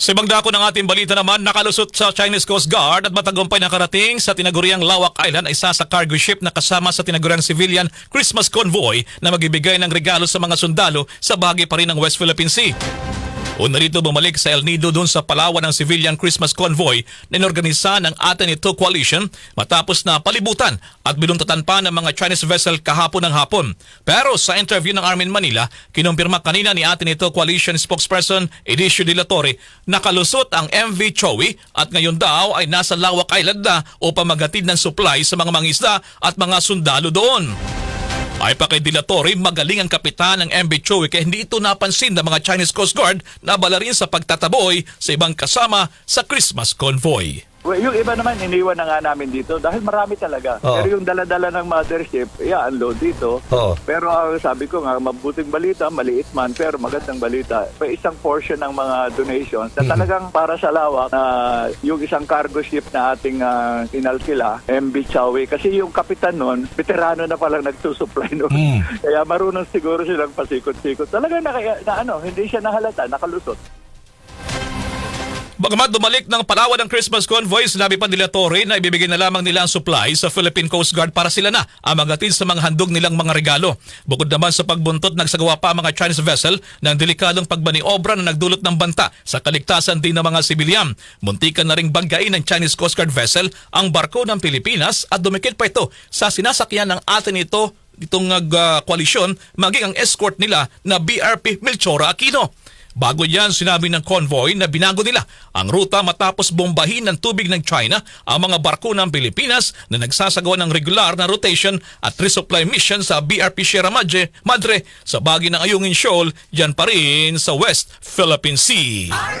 Sa ibang dako ng ating balita naman, nakalusot sa Chinese Coast Guard at matagumpay nakarating sa tinaguriang Lawak Island ay isa sa cargo ship na kasama sa tinaguriang civilian Christmas convoy na magbibigay ng regalo sa mga sundalo sa bahagi pa rin ng West Philippine Sea. Una rito bumalik sa El Nido doon sa Palawan ng civilian Christmas convoy na inorganisa ng Atenito Coalition matapos na palibutan at binuntatan pa ng mga Chinese vessel kahapon ng hapon. Pero sa interview ng Armin Manila, kinumpirma kanina ni Atenito Coalition spokesperson Edicio De La Torre na kalusot ang MV Chowi at ngayon daw ay nasa Lawak Island na upang magatid ng supply sa mga mangisda at mga sundalo doon. Ay pa kay Dilatori, magaling ang kapitan ng MB Chowi kaya hindi ito napansin ng mga Chinese Coast Guard na bala rin sa pagtataboy sa ibang kasama sa Christmas convoy. Well, yung iba naman, iniwan na nga namin dito dahil marami talaga. Oo. Pero yung dala-dala ng mothership, yeah, unload dito. Oo. Pero ang sabi ko nga, mabuting balita, maliit man, pero magandang balita. May isang portion ng mga donations na talagang para sa lawak na yung isang cargo ship na ating uh, inalkila, MB Chawi. Kasi yung kapitan nun, veterano na palang nagsusupply nun. Mm. Kaya marunong siguro silang pasikot-sikot. Talagang na, na ano, hindi siya nahalata, nakalusot. Bagamat bumalik ng Palawan ng Christmas convoy, sinabi pa nila Torre na ibibigay na lamang nila ang supply sa Philippine Coast Guard para sila na ang magatid sa mga handog nilang mga regalo. Bukod naman sa pagbuntot, nagsagawa pa ang mga Chinese vessel ng delikadong pagbaniobra na nagdulot ng banta sa kaligtasan din ng mga sibilyan. Muntikan na ring banggain ng Chinese Coast Guard vessel ang barko ng Pilipinas at dumikit pa ito sa sinasakyan ng atin ito itong uh, koalisyon maging ang escort nila na BRP Melchora Aquino. Bago yan, sinabi ng convoy na binago nila ang ruta matapos bombahin ng tubig ng China ang mga barko ng Pilipinas na nagsasagawa ng regular na rotation at resupply mission sa BRP Sierra Madre, Madre sa bagi ng Ayungin Shoal, dyan pa rin sa West Philippine Sea.